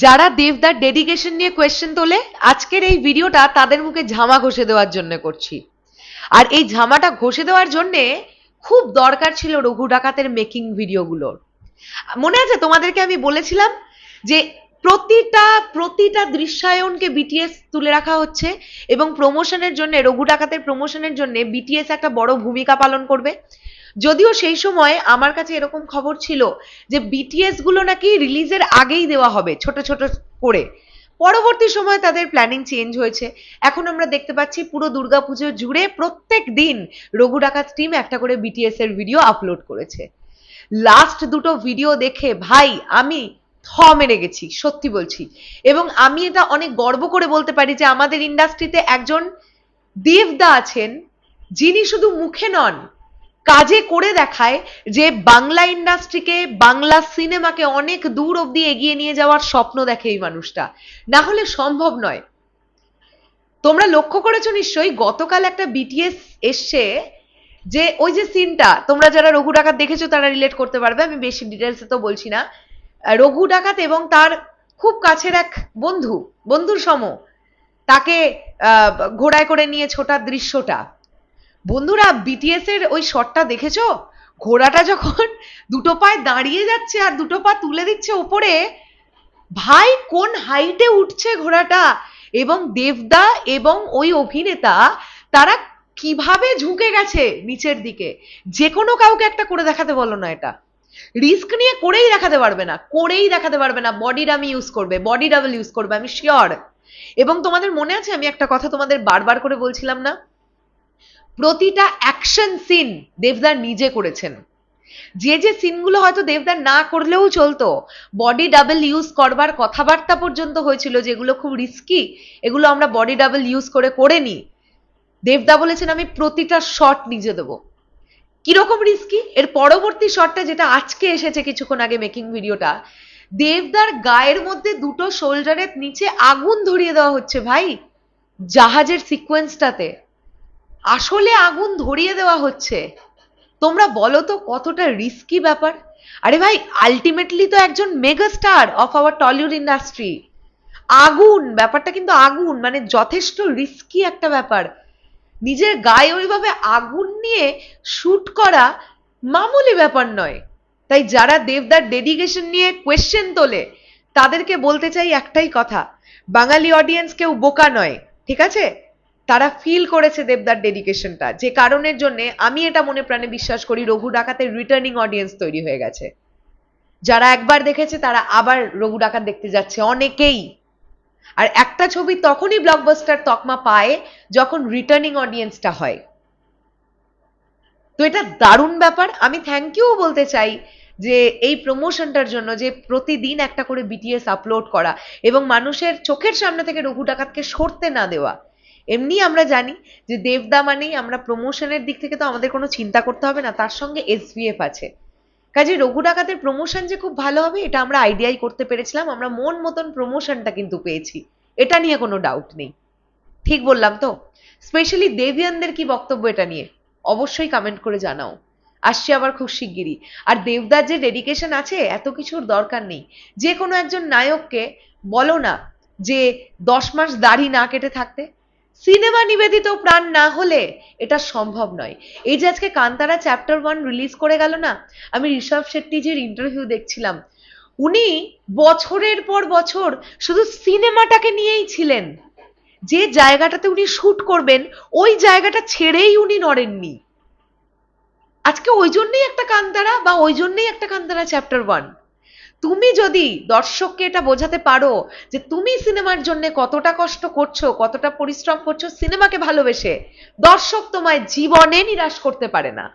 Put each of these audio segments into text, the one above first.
যারা দেবদার ডেডিকেশন নিয়ে কোয়েশ্চেন তোলে, আজকের এই ভিডিওটা তাদের মুখে ঝামা ঘষে দেওয়ার জন্য করছি। আর এই ঝামাটা ঘষে দেওয়ার জন্যে খুব দরকার ছিল রঘু ডাকাতের মেকিং ভিডিওগুলোর মনে আছে তোমাদেরকে আমি বলেছিলাম যে প্রতিটা প্রতিটা দৃশ্যায়নকে বিটিএস তুলে রাখা হচ্ছে এবং প্রমোশনের জন্য, রঘু ডাকাতের প্রমোশনের জন্য বিটিএস একটা বড় ভূমিকা পালন করবে। যদিও সেই সময় আমার কাছে এরকম খবর ছিল যে বিটিএসগুলো নাকি রিলিজের আগেই দেওয়া হবে, ছোট ছোট করে। পরবর্তী সময় তাদের প্ল্যানিং চেঞ্জ হয়েছে। এখন আমরা দেখতে পাচ্ছি পুরো দুর্গাপুজো জুড়ে প্রত্যেক দিন রঘু ডাকাত টিম একটা করে বিটিএস এর ভিডিও আপলোড করেছে। লাস্ট দুটো ভিডিও দেখে, ভাই, আমি থ মেরে গেছি, সত্যি বলছি। এবং আমি এটা অনেক গর্ব করে বলতে পারি যে আমাদের ইন্ডাস্ট্রিতে একজন দেবদা আছেন, যিনি শুধু মুখে নন কাজে করে দেখায় যে বাংলা ইন্ডাস্ট্রিকে, বাংলা সিনেমাকে অনেক দূর অবধি এগিয়ে নিয়ে যাওয়ার স্বপ্ন দেখে এই মানুষটা। না হলে সম্ভব নয়। তোমরা লক্ষ্য করেছ নিশ্চয়ই, গতকাল একটা বিটিএস এসছে যে ওই যে সিনটা, তোমরা যারা রঘু ডাকাত দেখেছ তারা রিলেট করতে পারবে, আমি বেশি ডিটেলসে তো বলছি না। রঘু ডাকাত এবং তার খুব কাছের এক বন্ধু, বন্ধুর সম, তাকে ঘোড়ায় করে নিয়ে ছোটার দৃশ্যটা। বন্ধুরা বিটিএস এর ওই শটটা দেখেছ? ঘোড়াটা যখন দুটো পায়ে দাঁড়িয়ে যাচ্ছে আর দুটো পা তুলে দিচ্ছে ওপরে, ভাই, কোন হাইটে উঠছে ঘোড়াটা? এবং দেবদা এবং ওই অভিনেতা, তারা কীভাবে ঝুঁকে গেছে নিচের দিকে? যে কোনো কাউকে একটা করে দেখাতে বলো না এটা। রিস্ক নিয়ে করেই দেখাতে পারবে না, করেই দেখাতে পারবে না। বডি ডামি ইউজ করবে বডি ডাবল ইউজ করবে, আমি শিওর এবং তোমাদের মনে আছে, আমি একটা কথা তোমাদের বারবার করে বলছিলাম না? প্রতিটা অ্যাকশন সিন দেবদার নিজে করেছেন। যে যে সিনগুলো হয়তো দেবদার না করলেও চলতো বডি ডাবল ইউজ করবার কথাবার্তা পর্যন্ত হয়েছিল, যেগুলো খুব রিস্কি এগুলো আমরা বডি ডাবল ইউজ করে করে নিই। দেবদা বলেছেন, আমি প্রতিটা শট নিজে দেবো। কীরকম রিস্কি এর পরবর্তী শটটা যেটা আজকে এসেছে কিছুক্ষণ আগে মেকিং ভিডিওটা দেবদার গায়ের মধ্যে দুটো শোল্ডারের নিচে আগুন ধরিয়ে দেওয়া হচ্ছে ভাই, জাহাজের সিকোয়েন্সটাতে আসলে আগুন ধরিয়ে দেওয়া হচ্ছে। তোমরা বলো তো কতটা রিস্কি ব্যাপার? আরে ভাই আলটিমেটলি তো একজন mega star of our Tollywood industry আগুন, ব্যাপারটা কিন্তু আগুন মানে যথেষ্ট রিস্কি একটা ব্যাপার। নিজের গায়ে ওইভাবে আগুন নিয়ে শুট করা মামুলি ব্যাপার নয়। তাই যারা দেবদার ডেডিকেশন নিয়ে কোয়েশ্চেন তোলে, তাদেরকে বলতে চাই একটাই কথা, বাঙালি অডিয়েন্স কেউ বোকা নয়, ঠিক আছে? তারা ফিল করেছে দেবদার ডেডিকেশনটা যে কারণের জন্য আমি এটা মনে প্রাণে বিশ্বাস করি, রঘু ডাকাতের রিটার্নিং অডিয়েন্স তৈরি হয়ে গেছে। যারা একবার দেখেছে, তারা আবার রঘু ডাকাত দেখতে যাচ্ছে অনেকেই। আর একটা ছবি তখনই ব্লকবাস্টার তকমা পায় যখন রিটার্নিং অডিয়েন্সটা হয়। তো এটা দারুণ ব্যাপার। আমি থ্যাংক ইউ বলতে চাই যে এই প্রমোশনটার জন্য যে প্রতিদিন একটা করে বিটিএস আপলোড করা এবং মানুষের চোখের সামনে থেকে রঘু ডাকাতকে সরতে না দেওয়া। এমনি আমরা জানি যে দেবদা মানেই আমরা প্রমোশনের দিক থেকে তো আমাদের কোনো চিন্তা করতে হবে না, তার সঙ্গে এসভিএফ আছে। কাজে রঘু ডাকাতের প্রমোশন যে খুব ভালো হবে, এটা আমরা আইডিয়াই করতে পেরেছিলাম, আমরা মন মতন প্রমোশনটা কিন্তু পেয়েছি। এটা নিয়ে কোনো ডাউট নেই। ঠিক বললাম তো? স্পেশালি দেবিয়ানদের কি বক্তব্য এটা নিয়ে? অবশ্যই কমেন্ট করে জানাও। আসছি আবার খুব শিগগিরই। আর দেবদার যে ডেডিকেশন আছে, এত কিছুর দরকার নেই। যে কোনো একজন নায়ককে বলো না যে দশ মাস দাড়ি না কেটে থাকতে সিনেমা নিবেদিত প্রাণ না হলে এটা সম্ভব নয়। এই যে আজকে কান্তারা চ্যাপ্টার ওয়ান রিলিজ করে গেল না, আমি ঋষভ শেট্টিজির ইন্টারভিউ দেখছিলাম। উনি বছরের পর বছর শুধু সিনেমাটাকে নিয়েই ছিলেন। যে জায়গাটাতে উনি শুট করবেন, ওই জায়গাটা ছেড়েই উনি নড়েননি। আজকে ওই জন্যই একটা কান্তারা বা ওই জন্যই একটা কান্তারা চ্যাপ্টার ওয়ান তুমি যদি দর্শককে এটা বোঝাতে পারো যে তুমি সিনেমার জন্য কতটা কষ্ট করছ, কতটা পরিশ্রম করছ, সিনেমাকে ভালোবেসে, দর্শক তোমায় জীবনে নিরাশ করতে পারে না।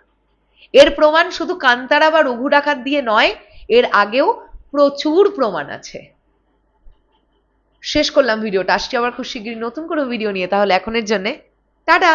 এর প্রমাণ শুধু কান্তারা বা রঘু ডাকাত দিয়ে নয়, এর আগেও প্রচুর প্রমাণ আছে। শেষ করলাম ভিডিওটা। আসছি আবার খুব শিগগিরই নতুন কোনো ভিডিও নিয়ে। তাহলে এখনের জন্যে, টাটা!